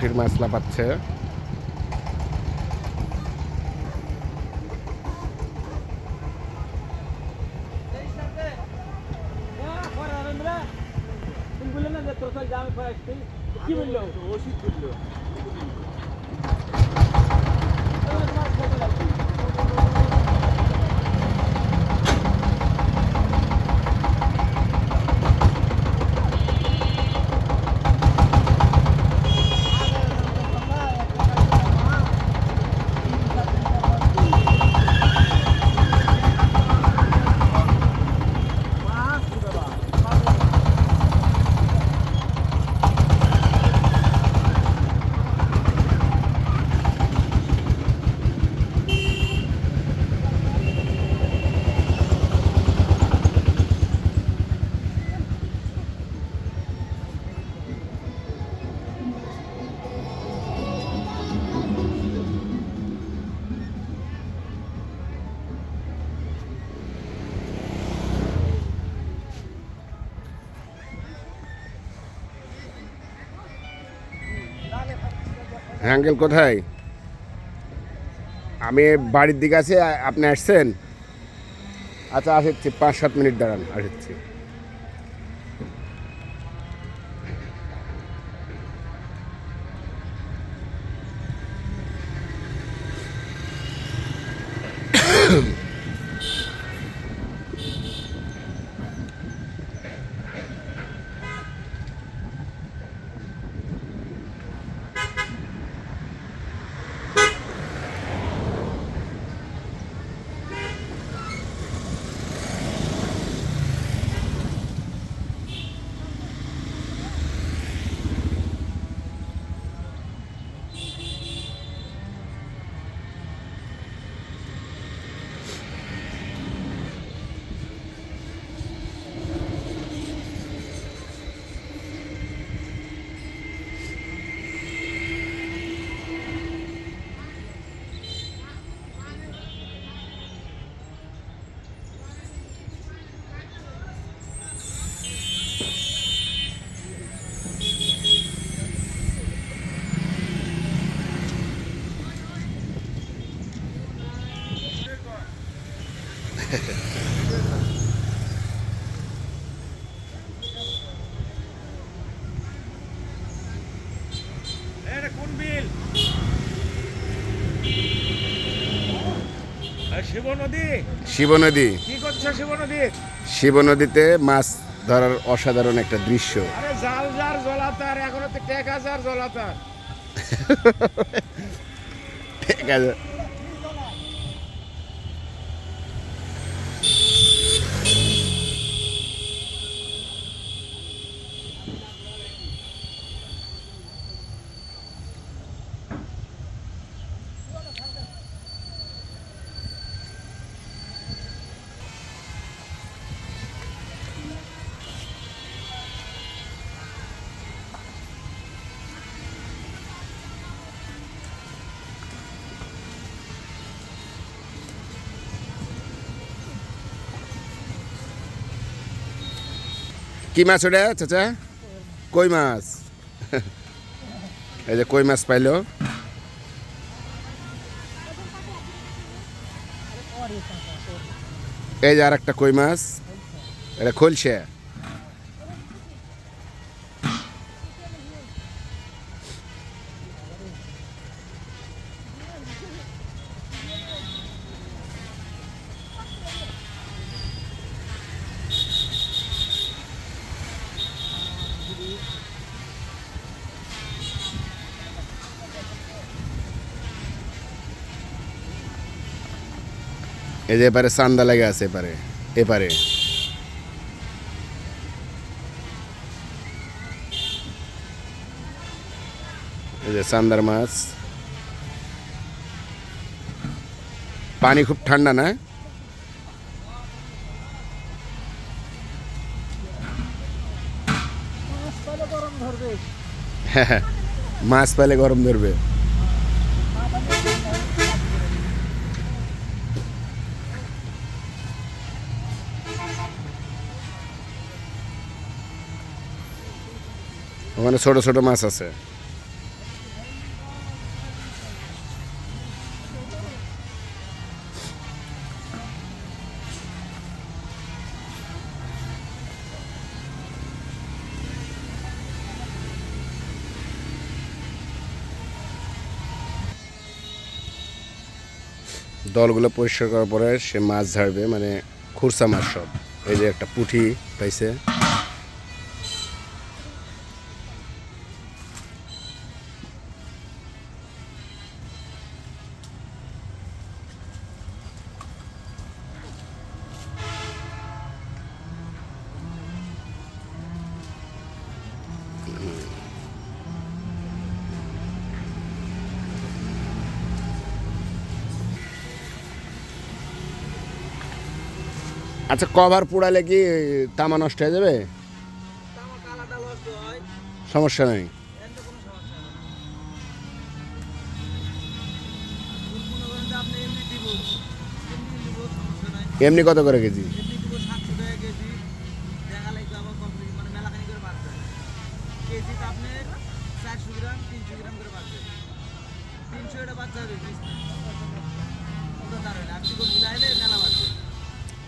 পুঁটির মাছ লাপাচ্ছে কি বলল ওষুধ বলল হ্যাঁ আঙ্কেল কোথায়? আমি বাড়ির দিকে আছি, আপনি আসছেন? আচ্ছা আসছি পাঁচ সাত মিনিট দাঁড়ান আসছি কোন বিল? শিব নদী? শিব নদী। কি করছ শিব নদী? শিব নদীতে মাছ ধরার অসাধারণ একটা দৃশ্য। আরে জাল জার জলাতার এখন তো টেকা জার জলাতার ঠিক কি মাছ ওটা, চাচা? কই মাছ? এই যে কই মাছ পাইল? এই যে আর একটা কই মাছ, এটা খোলছে এই যে এপারে চান্দা লেগে আছে এপারে এপারে। এই যে চান্দার মাছ। পানি খুব ঠান্ডা না? হ্যাঁ মাছ পেলে গরম ধরবে। ওখানে ছোট ছোট মাছ আছে। দলগুলো পরিষ্কার করার পরে সে মাছ ঝাড়বে মানে খুরসা মাছ সব। এই যে একটা পুঁঠি পাইছে। আচ্ছা কভার পোড়ালে কি তামা নষ্ট হয়ে যাবে? সমস্যা নাই। এমনি কত করে কেজি?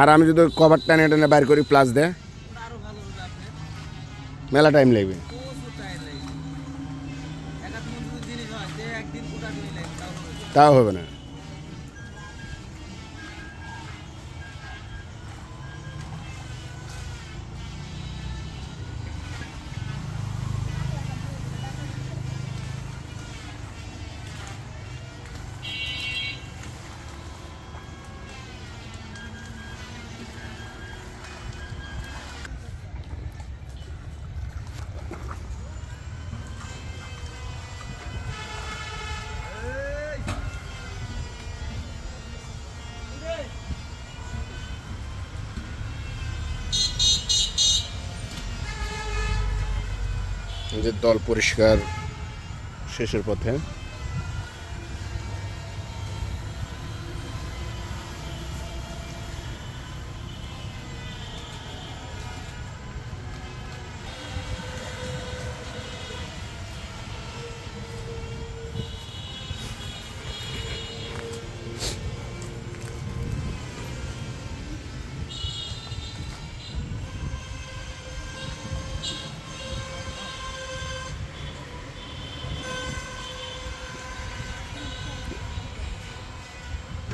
আর আমি যদি কভার টানে টানে বাইর করি প্লাস দেয়। মেলা টাইম লাগবে। তাও হবে লাগে তাও হবে না এই যে দল পরিষ্কার শেষের পথে।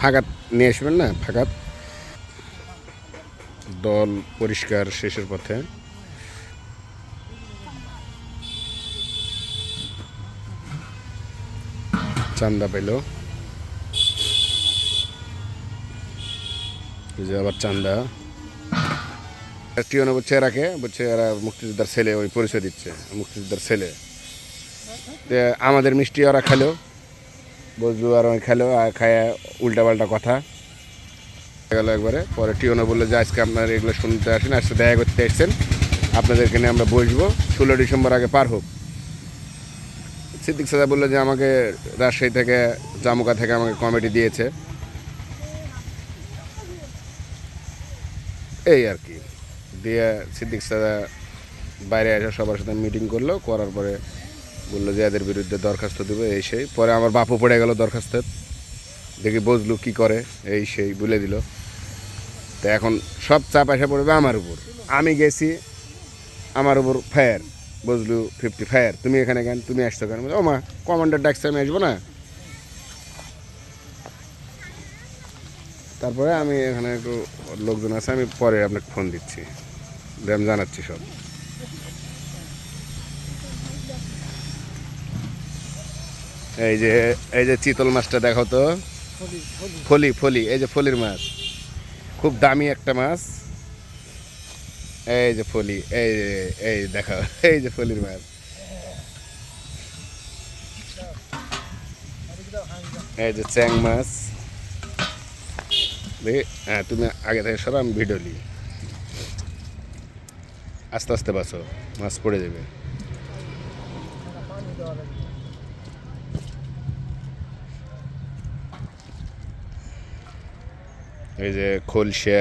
ফাঁকাত নিয়ে আসবেন না, ফাঁকাত। দল পরিষ্কার শেষের পথে। চান্দা পেল। যে আবার চান্দা। টিওনে বলছে এরাকে বলছে এরা মুক্তিযোদ্ধার ছেলে, ওই পরিচয় দিচ্ছে, মুক্তিযোদ্ধার ছেলে। আমাদের মিষ্টি ওরা খেলো। বজলু আর ওই খেলো আর খায় উল্টা পাল্টা কথা। গেল একবারে। পরে টিওনা বলল যে, আজকে আপনার এগুলো শুনতে আসেন, আজকে দেখা করতে এসছেন। আপনাদেরকে নিয়ে আমরা বসবো। ষোলো ডিসেম্বর আগে পার হোক। সিদ্দিক সাদা বলল যে, আমাকে রাজশাহী থেকে, জামুকা থেকে আমাকে কমিটি দিয়েছে। এই আর কি। দিয়ে সিদ্দিক সাদা বাইরে এসে সবার সাথে মিটিং করল। করার পরে বলল যে এদের বিরুদ্ধে দরখাস্ত দেবে, এই সেই। পরে আমার বাপু পড়ে গেল দরখাস্তের। দেখি বুঝলু কি করে, এই সেই বলে দিল। তো এখন সব চাপ এসে পড়বে আমার উপর। আমি গেছি, আমার উপর ফায়ার বুঝলু ফিফটি ফায়ার তুমি এখানে কেন? তুমি আসছো কেন? ও মা কমান্ডার ডাকছে, আমি আসব না। তারপরে আমি এখানে একটু লোকজন আছে, আমি পরে আপনাকে ফোন দিচ্ছি। আমি জানাচ্ছি সব। এই যে এই যে চিতল মাছটা দেখো তো। ফলি ফলি, এই যে ফলির মাছ। খুব দামি একটা মাছ। এই যে ফলি, এই এই দেখো, এই যে ফলির মাছ। এই যে চ্যাং মাছ। হ্যাঁ তুমি আগে থেকে সরো আমি ভিডিও নিই। আস্তে আস্তে বাসো মাছ পড়ে যাবে। এই যে খলসে।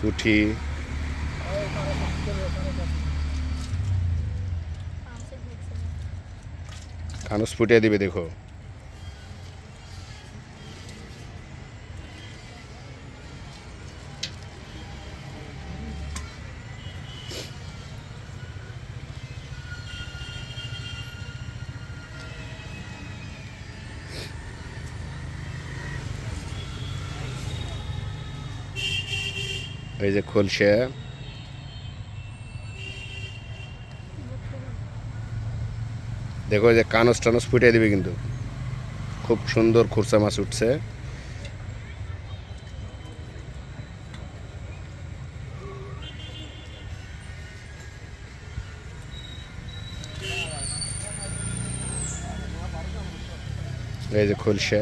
পুঠি। কানুস ফুটিয়ে দিবে দেখো। এই যে খলসে দেখো যে কানস টানস ফুটিয়ে দিবে কিন্তু। খুব সুন্দর খুরসা মাছ উঠছে। এই যে খলসে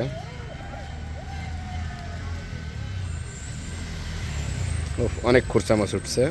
অনেক খরচা মাছ উঠছে।